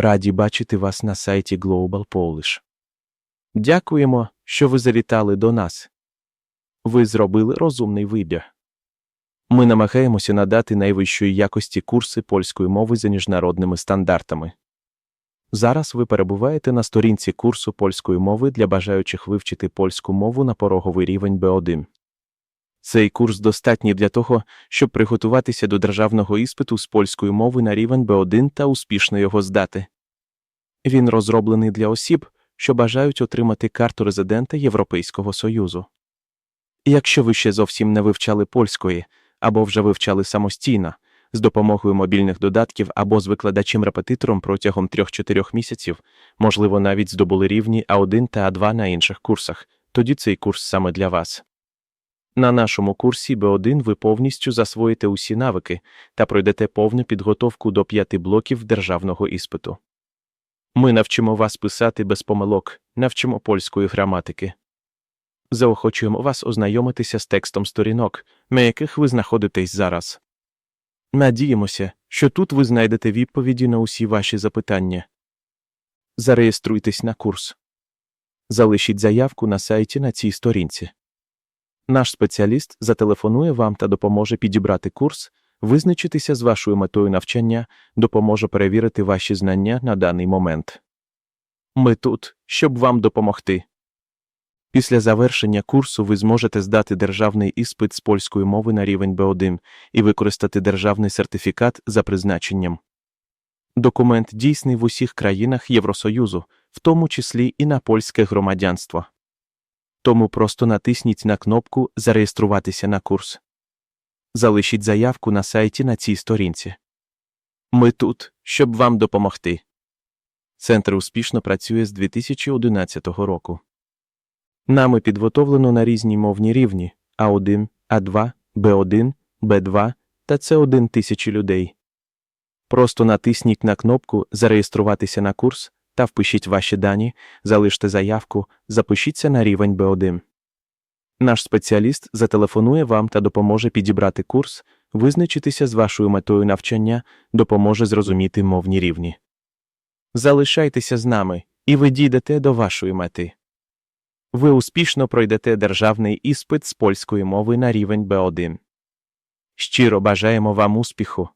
Раді бачити вас на сайті Global Polish. Дякуємо, що ви завітали до нас. Ви зробили розумний вибір. Ми намагаємося надати найвищої якості курси польської мови за міжнародними стандартами. Зараз ви перебуваєте на сторінці курсу польської мови для бажаючих вивчити польську мову на пороговий рівень Б1. Цей курс достатній для того, щоб приготуватися до державного іспиту з польської мови на рівень Б1 та успішно його здати. Він розроблений для осіб, що бажають отримати карту резидента Європейського Союзу. Якщо ви ще зовсім не вивчали польської або вже вивчали самостійно, з допомогою мобільних додатків або з викладачем-репетитором протягом 3-4 місяців, можливо, навіть здобули рівні А1 та А2 на інших курсах, тоді цей курс саме для вас. На нашому курсі Б1 ви повністю засвоїте усі навики та пройдете повну підготовку до п'яти блоків державного іспиту. Ми навчимо вас писати без помилок, навчимо польської граматики. Заохочуємо вас ознайомитися з текстом сторінок, на яких ви знаходитесь зараз. Надіємося, що тут ви знайдете відповіді на усі ваші запитання. Зареєструйтесь на курс. Залишіть заявку на сайті на цій сторінці. Наш спеціаліст зателефонує вам та допоможе підібрати курс, визначитися з вашою метою навчання, допоможе перевірити ваші знання на даний момент. Ми тут, щоб вам допомогти. Після завершення курсу ви зможете здати державний іспит з польської мови на рівень Б1 і використати державний сертифікат за призначенням. Документ дійсний в усіх країнах Євросоюзу, в тому числі і на польське громадянство. Тому просто натисніть на кнопку Зареєструватися на курс. Залишіть заявку на сайті на цій сторінці. Ми тут, щоб вам допомогти. Центр успішно працює з 2011 року. Нами підготовлено на різні мовні рівні А1, А2, Б1, Б2 та С1 тисячі людей. Просто натисніть на кнопку Зареєструватися на курс та впишіть ваші дані, залиште заявку, запишіться на рівень Б1. Наш спеціаліст зателефонує вам та допоможе підібрати курс, визначитися з вашою метою навчання, допоможе зрозуміти мовні рівні. Залишайтеся з нами, і ви дійдете до вашої мети. Ви успішно пройдете державний іспит з польської мови на рівень Б1. Щиро бажаємо вам успіху.